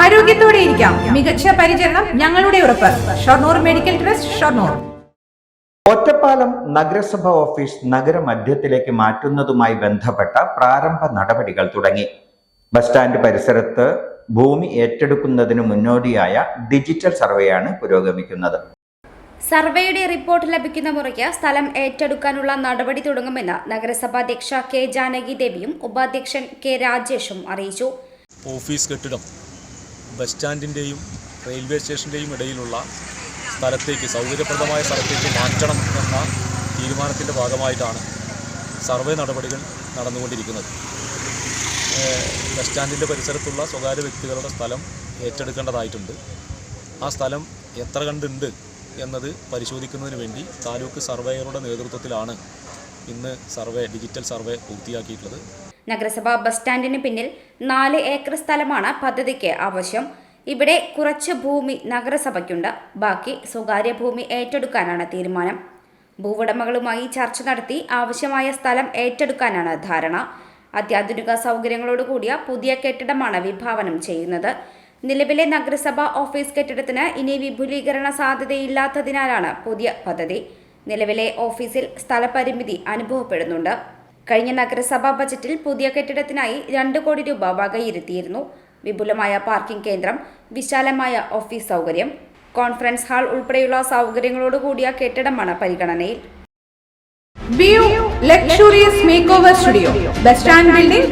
ആരോഗ്യത്തോടെ ഇരിക്കാം. മികച്ച പരിചരണം ഞങ്ങളുടെ ഉറപ്പ്. Shoranur medical trust Shoranur. Ottapalam നഗരസഭ ഓഫീസ് നഗരമധ്യത്തിലേക്ക് മാറ്റുന്നതുമായി ബന്ധപ്പെട്ട പ്രാരംഭ നടപടികൾ തുടങ്ങി. ബസ് സ്റ്റാൻഡ് പരിസരത്ത് ഭൂമി ഏറ്റെടുക്കുന്നതിന് മുന്നോടിയായ ഡിജിറ്റൽ സർവേയാണ് പുരോഗമിക്കുന്നത്. സർവേയുടെ റിപ്പോർട്ട് ലഭിക്കുന്ന മുറയ്ക്ക് സ്ഥലം ഏറ്റെടുക്കാനുള്ള നടപടി തുടങ്ങുമെന്ന് നഗരസഭാ അധ്യക്ഷ കെ ജാനകി ദേവിയും ഉപാധ്യക്ഷൻ കെ രാജേഷും അറിയിച്ചു. ഓഫീസ് കെട്ടിടം ബസ് സ്റ്റാൻഡിന്റെയും റെയിൽവേ സ്റ്റേഷന്റെയും ഇടയിലുള്ള സ്ഥലത്തേക്ക് സൗകര്യപ്രദമായ സ്ഥലത്തേക്ക് മാറ്റണം എന്ന തീരുമാനത്തിന്റെ ഭാഗമായിട്ടാണ് സർവേ നടപടികൾ നടന്നുകൊണ്ടിരിക്കുന്നത്. ബസ് സ്റ്റാൻഡിന്റെ പരിസരത്തുള്ള സ്വകാര്യ വ്യക്തികളുടെ സ്ഥലം ഏറ്റെടുക്കേണ്ടതായിട്ടുണ്ട്. ആ സ്ഥലം എത്ര കണ്ടുണ്ട് എന്നത് പരിശോധിക്കുന്നതിന് വേണ്ടി താലൂക്ക് സർവേയറുടെ നേതൃത്വത്തിലാണ് ഇന്ന് സർവേ ഡിജിറ്റൽ സർവേ പൂർത്തിയാക്കിയിട്ടുള്ളത്. നഗരസഭ ബസ് സ്റ്റാൻഡിന് പിന്നിൽ നാല് ഏക്കർ സ്ഥലമാണ് പദ്ധതിക്ക് ആവശ്യം. ഇവിടെ കുറച്ച് ഭൂമി നഗരസഭയ്ക്കുണ്ട്. ബാക്കി സ്വകാര്യ ഭൂമി ഏറ്റെടുക്കാനാണ് തീരുമാനം. ഭൂവുടമകളുമായി ചർച്ച നടത്തി ആവശ്യമായ സ്ഥലം ഏറ്റെടുക്കാനാണ് ധാരണ. അത്യാധുനിക സൗകര്യങ്ങളോട് കൂടിയ പുതിയ കെട്ടിടമാണ് വിഭാവനം ചെയ്യുന്നത്. നിലവിലെ നഗരസഭാ ഓഫീസ് കെട്ടിടത്തിന് ഇനി വിപുലീകരണ സാധ്യതയില്ലാത്തതിനാലാണ് പുതിയ പദ്ധതി. നിലവിലെ ഓഫീസിൽ സ്ഥലപരിമിതി അനുഭവപ്പെടുന്നുണ്ട്. കഴിഞ്ഞ നഗരസഭാ ബജറ്റിൽ പുതിയ കെട്ടിടത്തിനായി രണ്ട് കോടി രൂപ വകയിരുത്തിയിരുന്നു. വിപുലമായ പാർക്കിംഗ് കേന്ദ്രം വിശാലമായ ഓഫീസ് സൗകര്യം കോൺഫറൻസ് ഹാൾ ഉൾപ്പെടെയുള്ള സൗകര്യങ്ങളോട് കൂടിയ കെട്ടിടമാണ് പരിഗണനയിൽ. Studio bus stand building